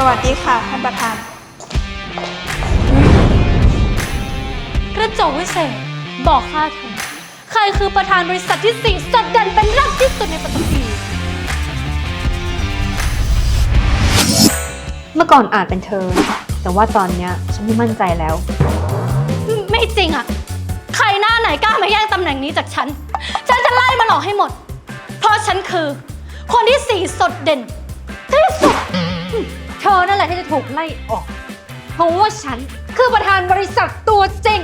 สวัสดีค่ะท่านประธาน กระจกวิเศษบอกข้าเถอะใครคือประธานบริษัทที่สีสดเด่นเป็นรักที่สุดในปัตตภีเมื่อก่อนอาจเป็นเธอ แต่ว่าตอนเนี้ยฉันไม่มั่นใจแล้ว ไม่จริงอะ ใครหน้าไหนกล้ามาแย่งตำแหน่งนี้จากฉัน ฉันจะไล่มันออกให้หมด เพราะฉันคือ คนที่สีสดเด่น ถูกไล่ออก เพราะว่าฉันคือประธานบริษัทตัวจริง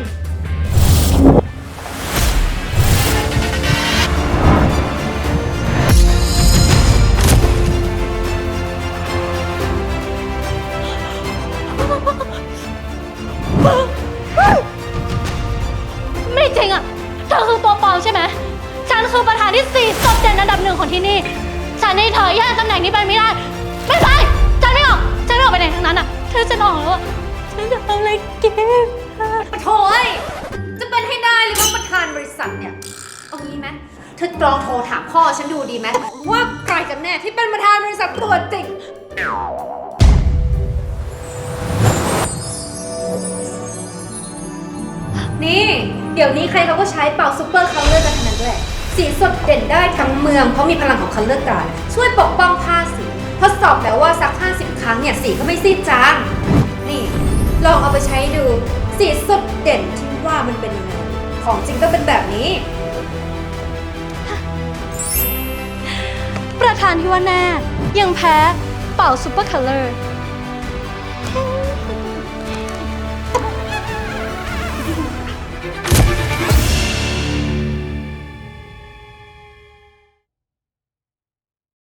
ไม่จริงอะเธอคือตัวปลอมใช่ไหม ฉันคือประธานที่สี่สดเด่นอันดับหนึ่งของที่นี่ ฉันให้เธอแย่งตำแหน่งนี้ไปไม่ได้ อกฉันไม่ออกไปไหนทั้งนั้นอะ เธอจะออกแล้วอะฉันจะเอาอะไรก็บโถ่เอ้ยจะเป็นให้ได้เลยว่าประธานบริษัทเนี่ย เอางี้ไหมเธอลองโทรถามพ่อฉันดูดีไหมว่าใครกันแน่ที่เป็นประธานบริษัทตัวจริง นี่ เดี๋ยวนี้ใครเขาก็ใช้เป่าซูเปอร์คัลเลอร์กันทั้งนั้นด้วยสีสดเด่นได้ทั้งเมืองเพราะมีพลังของคัลเลอร์การ์ดช่วยปกป้อง สอบแล้วว่าสัก 50 ครั้งเนี่ยสีก็ไม่ซีดจาง นี่ ลองเอาไปใช้ดู สีสดเด่นที่ว่ามันเป็นยังไง ของจริงก็เป็นแบบนี้ ประธานที่ว่าแน่ยังแพ้เป่าซูเปอร์คัลเลอร์